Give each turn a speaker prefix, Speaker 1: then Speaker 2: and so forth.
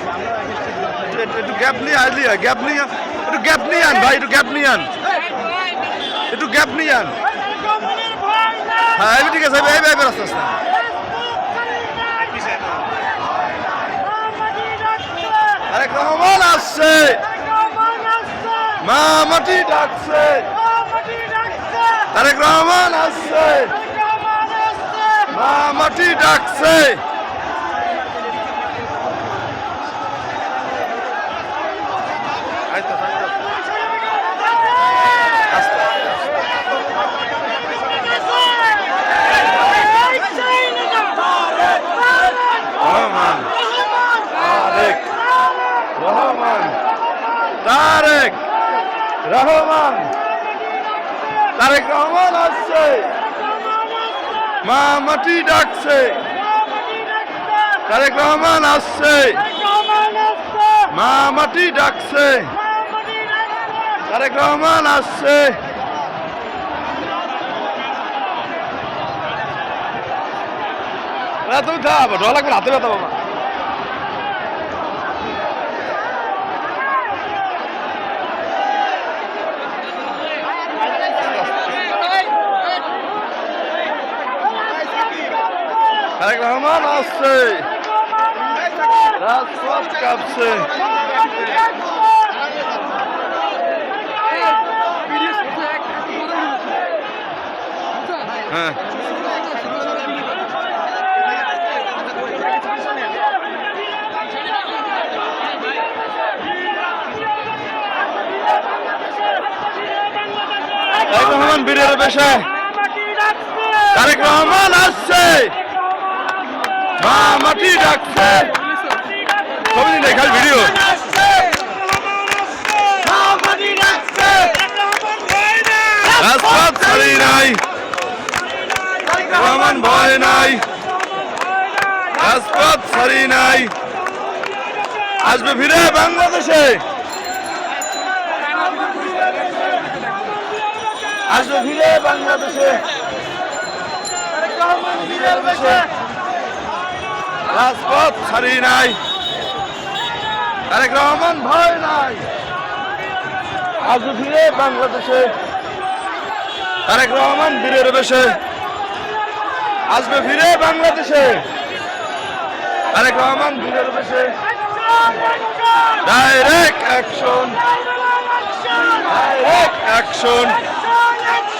Speaker 1: একটু- গ্যাপ নিয়ে আসলি গ্যাপ নিয়ে একটু গ্যাপ নিয়ে আন ভাই, একটু গ্যাপ নিয়ে আন। একটু গ্যাপ নিয়ে আন। হ্যাঁ ঠিক আছে, এবার এবার আস্তে আস্তে আরেক রহমান আসছে। মা, মাটি ডাকছে। মা, মাটি ডাকছে আস্তে, আস্তে, আস্তে। রহমান তারেক। রহমান। তারেক রহমান আসছে। মা মাটি ডাকছে। তারেক রহমান আসছে। মা মাটি ডাকছে। তারেক রহমান আসছে। তুমি লাগবে হাতে ব্যথা বাবা রহমান আসছে। রাজপথ কাঁপছে। হ্যাঁ। রহমান বীরের বেশে তারেক রহমান আসছে। মা মাটি ডাকছে। ছবি দিন খালি ভিডিও রাজপথ ছাড়ি নাই ভয় নাই। রাজপথ ছাড়ি নাই। আসবে ফিরে বাংলাদেশে। আসবে ফিরে বাংলাদেশে। রাজপথ ছাড়ি নাই। তারেক রহমান ভয় নাই। আসবে ফিরে বাংলাদেশে। তারেক রহমান বীরের বেশে। আসবে ফিরে বাংলাদেশে। আরেক রহমান ফিরে বেশে ডাইরেক্ট অ্যাকশন ডাইরেক্ট অ্যাকশন